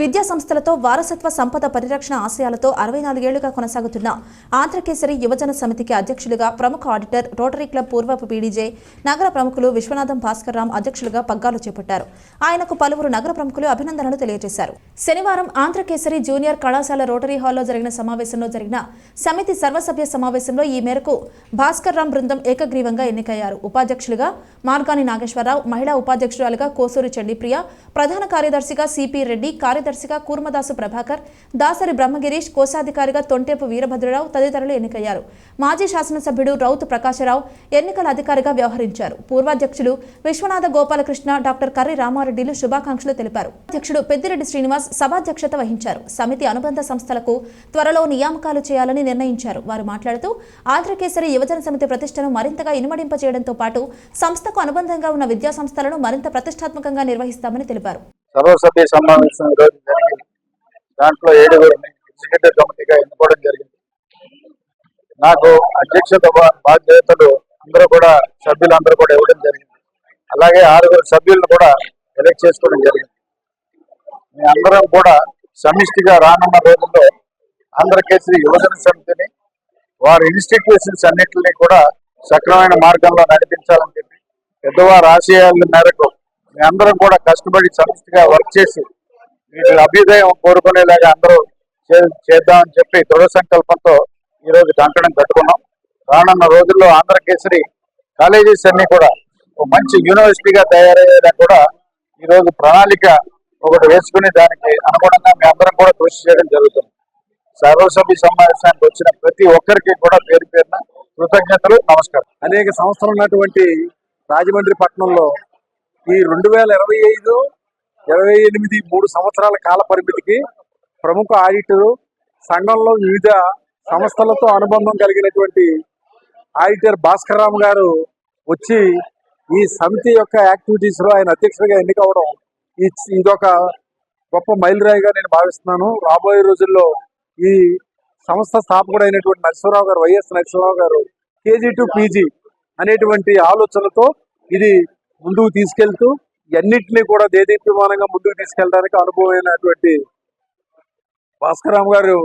విద్యా సంస్థలతో వారసత్వ సంపద పరిరక్షణ ఆశయాలతో అరవై నాలుగేళ్ళుగా కొనసాగుతున్న ఆంధ్రకేసరి యువజన సమితికి అధ్యక్షులుగా ప్రముఖ ఆడిటర్ రోటరీ క్లబ్ పూర్వపు పీడీజే నగర ప్రముఖులు విశ్వనాథం భాస్కర్ రామ్ అధ్యక్షులుగా పగ్గాలు చేపట్టారు. ఆయనకు పలువురు నగర ప్రముఖులు అభినందనలు తెలియజేశారు. శనివారం ఆంధ్రకేసరి జూనియర్ కళాశాల రోటరీ హాల్లో జరిగిన సమావేశంలో జరిగిన సమితి సర్వసభ్య సమావేశంలో ఈ మేరకు భాస్కర్ రామ్ బృందం ఏకగ్రీవంగా ఎన్నికయ్యారు. ఉపాధ్యక్షులుగా మార్గాని నాగేశ్వరరావు మహిళా ఉపాధ్యక్షురాలుగా కోసూరి చండిప్రియ ప్రధాన కార్యదర్శిగా సిపి రెడ్డి కార్యదర్శిగా కూర్మదాసు ప్రభాకర్ దాసరి బ్రహ్మగిరీష్ కోశాధికారిగా తొంటేపు వీరభద్రరావు తదితరులు ఎన్నికయ్యారు. మాజీ శాసనసభ్యుడు రౌతు ప్రకాశరావు ఎన్నికల అధికారిగా వ్యవహరించారు. పూర్వాధ్యక్షులు విశ్వనాథ గోపాలకృష్ణ డాక్టర్ కర్రి రామారెడ్డిలు శుభాకాంక్షలు తెలిపారు. అధ్యక్షుడు పెద్దిరెడ్డి శ్రీనివాస్ సభాధ్యక్షత వహించారు. సమితి అనుబంధ సంస్థలకు త్వరలో నియామకాలు చేయాలని నిర్ణయించారు. వారు మాట్లాడుతూ ఆంధ్రకేసరి యువజన సమితి ప్రతిష్టను మరింతగా ఇనుమడింపజేయడంతో పాటు సంస్థకు అనుబంధంగా ఉన్న విద్యా సంస్థలను మరింత ప్రతిష్టాత్మకంగా నిర్వహిస్తామని తెలిపారు. సర్వసభ్య సమావేశం ఈరోజు జరిగింది. దాంట్లో ఏడుగురిని ఎగ్జిక్యూటివ్ కమిటీగా ఎన్నుకోవడం జరిగింది. నాకు అధ్యక్షత బాధ్యతలు అందరూ కూడా సభ్యులందరూ కూడా ఇవ్వడం జరిగింది. అలాగే ఆరుగురు సభ్యులను కూడా ఎలక్ట్ చేసుకోవడం జరిగింది. మీ అందరం కూడా సమిష్టిగా రానున్న రోజుల్లో ఆంధ్రకేసరి యువజన సమితిని వారి ఇన్స్టిట్యూషన్స్ అన్నింటినీ కూడా సక్రమైన మార్గంలో నడిపించాలని చెప్పి పెద్దవారి ఆశయాల మేరకు అందరం కూడా కష్టపడి సమిష్టిగా వర్క్ చేసి వీటి అభ్యుదయం కోరుకునేలాగా అందరూ చే- చేద్దామని చెప్పి దృఢ సంకల్పంతో ఈ రోజు కంకణం కట్టుకున్నాం రానున్న రోజుల్లో ఆంధ్రకేసరి కాలేజెస్ అన్ని కూడా ఒక మంచి యూనివర్సిటీగా తయారయ్యేలా కూడా ఈ రోజు ప్రణాళిక ఒకటి వేసుకుని దానికి అనుగుణంగా మీ అందరం కూడా కృషి చేయడం జరుగుతుంది. సర్వసభ్య సమావేశానికి వచ్చిన ప్రతి ఒక్కరికి కూడా పేరు పేరున కృతజ్ఞతలు నమస్కారం. అనేక సంస్థలు ఉన్నటువంటి రాజమండ్రి పట్టణంలో ఈ రెండు వేల ఇరవై ఐదు ఇరవై ఎనిమిది మూడు సంవత్సరాల కాల పరిమితికి ప్రముఖ ఆడిటరు సంఘంలో వివిధ సంస్థలతో అనుబంధం కలిగినటువంటి ఆడిటర్ భాస్కర్ రామ్ గారు వచ్చి ఈ సమితి యొక్క యాక్టివిటీస్లో ఆయన అధ్యక్షుడిగా ఎన్నికవడం ఈ ఇదొక గొప్ప మైలురాయిగా నేను భావిస్తున్నాను. రాబోయే రోజుల్లో ఈ సంస్థ స్థాపకుడు అయినటువంటి నరసింహరావు గారు వైఎస్ నరసింహరావు గారు కేజీ టు పీజీ అనేటువంటి ఆలోచనలతో ఇది ముందుకు తీసుకెళ్తూ ఇవన్నింటినీ కూడా దేదీప్యమానంగా ముందుకు తీసుకెళ్ళడానికి అనుభవమైనటువంటి భాస్కరరామ్ గారు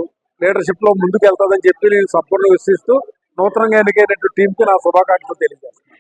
లీడర్షిప్లో ముందుకు వెళ్తాదని చెప్పి నేను సంపూర్ణ విశ్వసిస్తూ నూతనంగా ఎన్నికైనటువంటి టీంకి నా శుభాకాంక్షలు తెలియజేస్తాను.